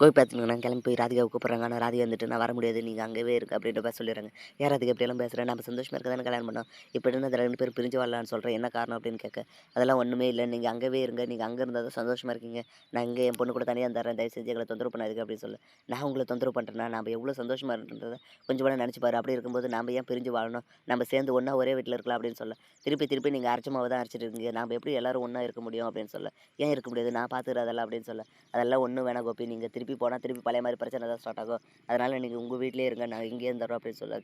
கோபி பார்த்துங்கன்னா கிளம்பி போய் ராதிகாவை கூப்பிட்றாங்க ஆனால் ராதிகா வந்துட்டு நான் வர முடியாது. நீங்கள் அங்கேயே இருக்கு அப்படின்ற பேச சொல்லிடுறாங்க. யார் ராதிகா எப்படியெல்லாம் பேசுகிறேன் நம்ம சந்தோஷமாக இருக்க தானே கல்யாணம் பண்ணோம். இப்போ என்ன ரெண்டு பேர் பிரிஞ்சு வரலான்னு சொல்கிறேன் என்ன காரணம் அப்படின்னு கேட்க அதெல்லாம் ஒன்றுமே இல்லை. நீங்கள் அங்கேயே இருங்க. நீங்கள் அங்கே இருந்தால் தான் சந்தோஷமாக இருக்கீங்க. நான் இங்கே என் பொண்ணு கூட தனியாக தரேன் தயவு செஞ்சு எங்களை தொந்தரவு பண்ணாதுக்கு அப்படின்னு சொல்ல. நான் உங்களை தொந்தரவு பண்ணுறேன்னா நம்ம எவ்வளோ சந்தோஷமாக இருக்கின்றதை கொஞ்சம் கூட நினச்சி பாரு. அப்படி இருக்கும்போது நம்ம ஏன் பிரிஞ்சு வாழணும்? நம்ம சேர்ந்து ஒன்றா ஒரே வீட்டில் இருக்கலாம். அப்படின்னு சொல்ல. திருப்பி திருப்பி நீங்கள் அரைச்சமாக தான் அரைச்சிட்டு இருக்கீங்க. நம்ம எப்படி எல்லோரும் ஒன்றா இருக்க முடியும்? அப்படின்னு சொல்ல. ஏன் இருக்க முடியாது? நான் பார்த்துக்கிறதெல்லாம் அப்படின்னு சொல்ல. அதெல்லாம் ஒன்றும் வேணா கோபி. நீங்கள் திருப்பி திருப்பி போனால் திருப்பி பழைய மாதிரி பிரச்சனை தான் ஸ்டார்ட் ஆகும். அதனால் நீங்கள் உங்கள் வீட்டிலே இருங்க. நான் இங்கேயே இருந்துறோம் அப்படின்னு சொல்ல.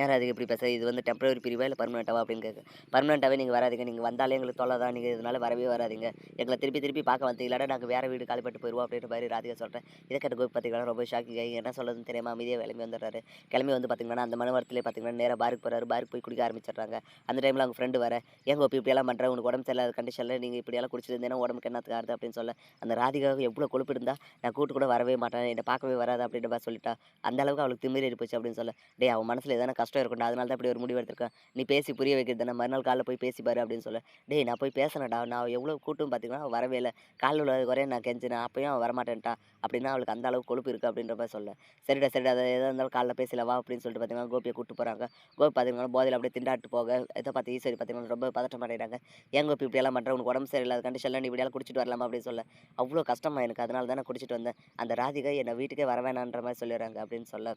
ஏன் அதுக்கு இப்படி பேச இது வந்து டெம்பரரி பிரிவா இல்லை பர்மனெண்ட்டாவா அப்படின்னு கேட்க பர்மனெண்ட்டாகவே நீங்கள் வராதீங்க. நீங்கள் வந்தாலே எங்களுக்கு தொல்லை தான். நீங்கள் இதனால வரவே வராதீங்க. எங்களை திருப்பி திருப்பி பார்க்க வந்தீங்களாடா நாங்கள் வேறு வீடு காலிப்பட்டு போயிடுவோம் அப்படின்ற மாதிரி ராதிகா சொல்கிறேன் இதை கேட்டு கோபி பார்த்தீங்கன்னா ரொம்ப ஷாக்கிங் ஆகி என்ன சொல்லுதுன்னு தெரியாமல் அமைதியாக கிளம்பி வந்துடுறாரு. கிளம்பி வந்து பார்த்தீங்கன்னா அந்த மனவரத்துலேயே பார்த்தீங்கன்னா நேராக பாருக்கு போகிறாரு பாருக்கு போய் குடிக்க ஆரம்பிச்சிடுறாங்க. அந்த டைமில் அவங்க ஃப்ரெண்டு வர ஏன் கோபி இப்படியெல்லாம் பண்ணுறேன் உனக்கு உடம்பு சரியில்லாத கண்டிஷனில் நீங்கள் இப்படியெல்லாம் குடிச்சிருந்தேன்னா இருந்தேன்னா உடம்புக்கு என்னத்துக்கு ஆகுது அப்படின்னு சொல்ல அந்த ராதிகாவுக்கு எவ்வளோ கொழுப்பிருந்தா நான் கூட்டு கூட வரவே மாட்டேன். என்னை பார்க்கவே வராது. அப்படின்ற மாதிரி சொல்லிட்டா. அந்த அளவுக்கு அவளுக்கு திமிரி போச்சு அப்படின்னு சொல்ல டே அவன் மனசில் எதனா கஷ்டம் இருக்கணும் அதனால தான் இப்படி ஒரு முடிவு எடுத்திருக்கேன். நீ பேசி புரிய வைக்கிறது தானே. மறுநாள் காலைல போய் பேசி பாரு அப்படின்னு சொல்ல. டேய் நான் போய் பேசினேன்டா நான் எவ்வளோ கூட்டும் பார்த்தீங்கன்னா வரவே இல்லை. காலில் உள்ள குறைய நான் கெஞ்சினேன். அப்பயும் அவன் வரமாட்டேன்ட்டா. அப்படின்னா அவளுக்கு அந்த அளவுக்கு கொழுப்பு இருக்குது அப்படின்ற மாதிரி சொல்ல. சரிடா சரிடா. அதை எதாக இருந்தாலும் காலைல பேசல வா அப்படின்னு சொல்லிட்டு பார்த்தீங்கன்னா கோபியை கூட்டு போகிறாங்க கோபி பார்த்தீங்கன்னா போதையில் அப்படியே திண்டாட்டு போக இதை பார்த்து ஈஸ்வரி பார்த்தீங்கன்னா ரொம்ப பதட்டம் அடைகிறாங்க ஏன் கோபி இப்படியெல்லாம் பண்ணுற உனக்கு உடம்பு சரியில்லாத கண்டிஷனில் நீ இப்படியெல்லாம் குடிச்சிட்டு வரலாமா? அப்படின்னு சொல்ல. அவ்வளோ கஷ்டமா எனக்கு. அதனால தான் நான் குடிச்சிட்டு வந்தேன். அந்த ராதிகா என்னை வீட்டுக்கே வர வேணான்ற மாதிரி சொல்லிடுறாங்க அப்படின்னு சொல்ல.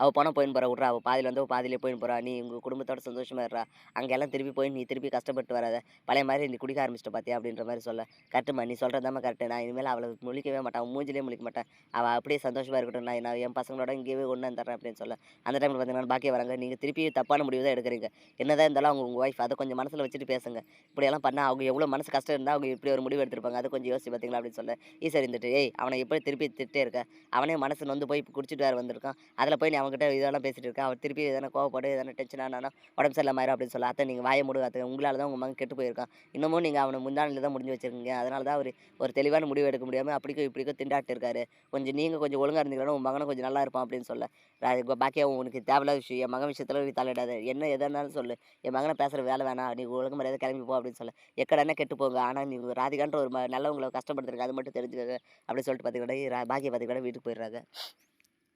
அவள் பணம் போயின்னு போகிறா விட்றா. அவள் பாதியில் வந்து பாதியிலே போயின்னு போகிறா நீ உங்கள் குடும்பத்தோட சந்தோஷமாக இருறா அங்கே எல்லாம் திருப்பி போய் நீ திருப்பி கஷ்டப்பட்டு வராத. பழைய மாதிரி நீ குடிக்க ஆரம்பிச்சிட்ட பார்த்தியா அப்படின்ற மாதிரி சொல்ல. கரெக்டுமா நீ சொல்கிறதாம கரெக்டு நான் இனிமேல் அவளை முழிக்கவே மாட்டேன். அவன் மூஞ்சிலே முழிக்க மாட்டேன். அவள் அப்படியே சந்தோஷமாக இருக்கட்டும். நான் நான் என் பசங்களோட இங்கேயே ஒன்று வந்துடுறேன் அப்படின்னு சொல்ல. அந்த டைமில் பார்த்தீங்கன்னா பாக்கிய வராங்க நீங்கள் திருப்பி தப்பான முடிவு தான் எடுக்கிறீங்க. என்னதான் இருந்தாலும் அவங்க உங்கள் ஒய்ஃப் அதை கொஞ்சம் மனசில் வச்சுட்டு பேசுங்க. இப்படியெல்லாம் பண்ணால் அவங்க எவ்வளோ மனசு கஷ்டம் இருந்தால் அவங்க இப்படி ஒரு முடிவு எடுத்திருப்பாங்க. அதை கொஞ்சம் யோசிச்சு பார்த்தீங்களா அப்படின்னு சொல்ல. ஈஸ்வரி இருந்துட்டு ஏய் அவனை எப்படி திருப்பி திட்டே இருக்க? அவனே மனசு வந்து போய் குடிச்சிட்டு வேறு வந்திருக்கான். அதில் போய் நீ அவங்ககிட்ட இதெல்லாம் பேசிட்டு இருக்கா அவர் திருப்பி எதனா கோவப்படு எதனா டென்ஷன் ஆனாலும் உடம்பு சரியில்லை மாதிரி அப்படின்னு சொல்ல. அத்தை நீங்கள் வாய மூடு அத்தை. உங்களால் தான் உங்கள் மகன் கெட்டு போயிருக்கான். இன்னமும் நீங்கள் அவனை முந்தானில் தான் முடிஞ்சு வச்சிருக்கீங்க. அதனால தான் அவர் ஒரு தெளிவான முடிவு எடுக்க முடியாமல் அப்படிக்கோ இப்படிக்கோ திண்டாட்டு இருக்காரு. கொஞ்சம் நீங்கள் கொஞ்சம் ஒழுங்காக இருந்தீங்கன்னா உங்கள் மகனும் கொஞ்சம் நல்லா இருப்பான் அப்படின்னு சொல்ல. பாக்கியாக பாக்கியா உனக்கு தேவையில்லாத விஷயம். என் மகன் விஷயத்தில் நீ தலையிடாது. என்ன எதனாலும் சொல்லு. என் மகனை பேசுகிற வேலை வேணாம். நீ ஒழுங்கு மரியாதை கிளம்பி போ அப்படின்னு சொல்ல. எக்கடானே கெட்டு போங்க. ஆனால் நீ ராதிகான்ற ஒரு நல்லவங்களை கஷ்டப்படுத்துருக்கு அது மட்டும் தெரிஞ்சுக்கோங்க. அப்படின்னு சொல்லிட்டு பார்த்தீங்கன்னா பாக்கிய பார்த்தீங்கன்னா வீட்டுக்கு போயிடுறாங்க.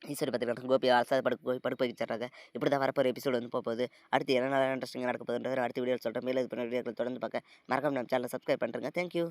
ஈஸ்வரி பார்த்தீங்கன்னா கோபி அரசாத படுக்க படுப்பு படுக்க இப்படி தான் வரப்போகிற எபிசோடு வந்து போகுது அடுத்து என்ன நல்லா இன்ட்ரெஸ்டிங்காக நடக்க போகுதுன்றது அடுத்த வீடியோ சொல்கிறேன் மேலே இது பண்ண வீடியோக்கள் தொடர்ந்து பார்க்க மறக்காம நம்ம சேனலை சப்ஸ்கிரைப் பண்ணுறேங்க தேங்க்யூ